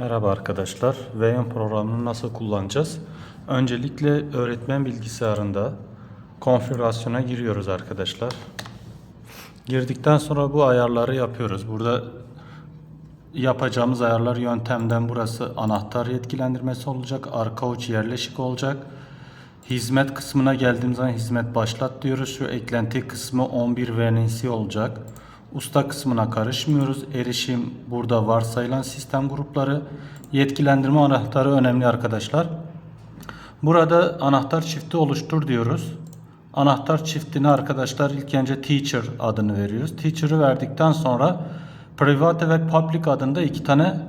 Merhaba arkadaşlar. VN programını nasıl kullanacağız? Öncelikle öğretmen bilgisayarında konfigürasyona giriyoruz arkadaşlar. Girdikten sonra bu ayarları yapıyoruz. Burada yapacağımız ayarlar yöntemden burası anahtar yetkilendirmesi olacak. Arka uç yerleşik olacak. Hizmet kısmına geldiğimiz zaman hizmet başlat diyoruz. Şu eklenti kısmı 11 VNC olacak. Usta kısmına karışmıyoruz. Erişim burada varsayılan sistem grupları. Yetkilendirme anahtarı önemli arkadaşlar. Burada anahtar çifti oluştur diyoruz. Anahtar çiftini arkadaşlar ilk önce teacher adını veriyoruz. Teacher'ı verdikten sonra private ve public adında iki tane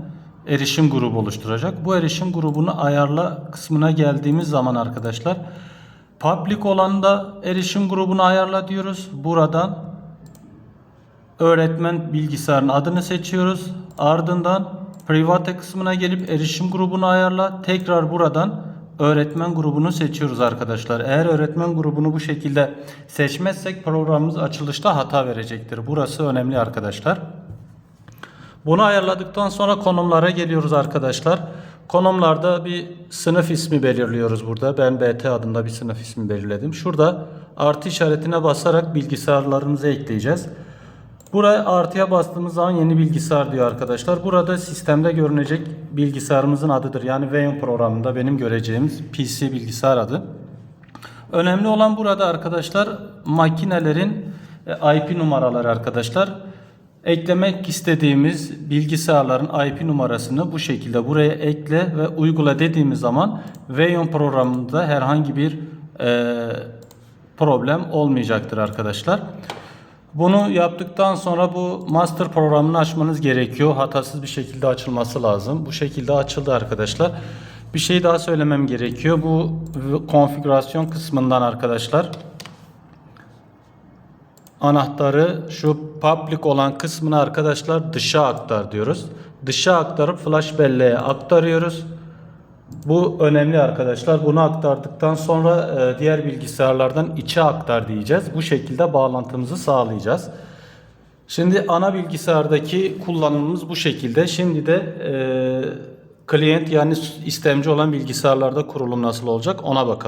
erişim grubu oluşturacak. Bu erişim grubunu ayarla kısmına geldiğimiz zaman arkadaşlar public olanda erişim grubunu ayarla diyoruz. Buradan öğretmen bilgisayarın adını seçiyoruz. Ardından private kısmına gelip erişim grubunu ayarla. Tekrar buradan öğretmen grubunu seçiyoruz arkadaşlar. Eğer öğretmen grubunu bu şekilde seçmezsek programımız açılışta hata verecektir. Burası önemli arkadaşlar. Bunu ayarladıktan sonra konumlara geliyoruz arkadaşlar. Konumlarda bir sınıf ismi belirliyoruz burada. Ben BT adında bir sınıf ismi belirledim. Şurada artı işaretine basarak bilgisayarlarımızı ekleyeceğiz. Buraya artıya bastığımız zaman yeni bilgisayar diyor arkadaşlar. Burada sistemde görünecek bilgisayarımızın adıdır. Yani VN programında benim göreceğimiz PC bilgisayar adı. Önemli olan burada arkadaşlar makinelerin e, IP numaraları arkadaşlar. Eklemek istediğimiz bilgisayarların IP numarasını bu şekilde buraya ekle ve uygula dediğimiz zaman Veyon programında herhangi bir e, problem olmayacaktır arkadaşlar. Bunu yaptıktan sonra bu master programını açmanız gerekiyor. Hatasız bir şekilde açılması lazım. Bu şekilde açıldı arkadaşlar. Bir şey daha söylemem gerekiyor. Bu konfigürasyon kısmından arkadaşlar anahtarı şu public olan kısmını arkadaşlar dışa aktar diyoruz. Dışa aktarıp flash belleğe aktarıyoruz. Bu önemli arkadaşlar. Bunu aktardıktan sonra e, diğer bilgisayarlardan içe aktar diyeceğiz. Bu şekilde bağlantımızı sağlayacağız. Şimdi ana bilgisayardaki kullanımımız bu şekilde. Şimdi de e, client yani istemci olan bilgisayarlarda kurulum nasıl olacak ona bakalım.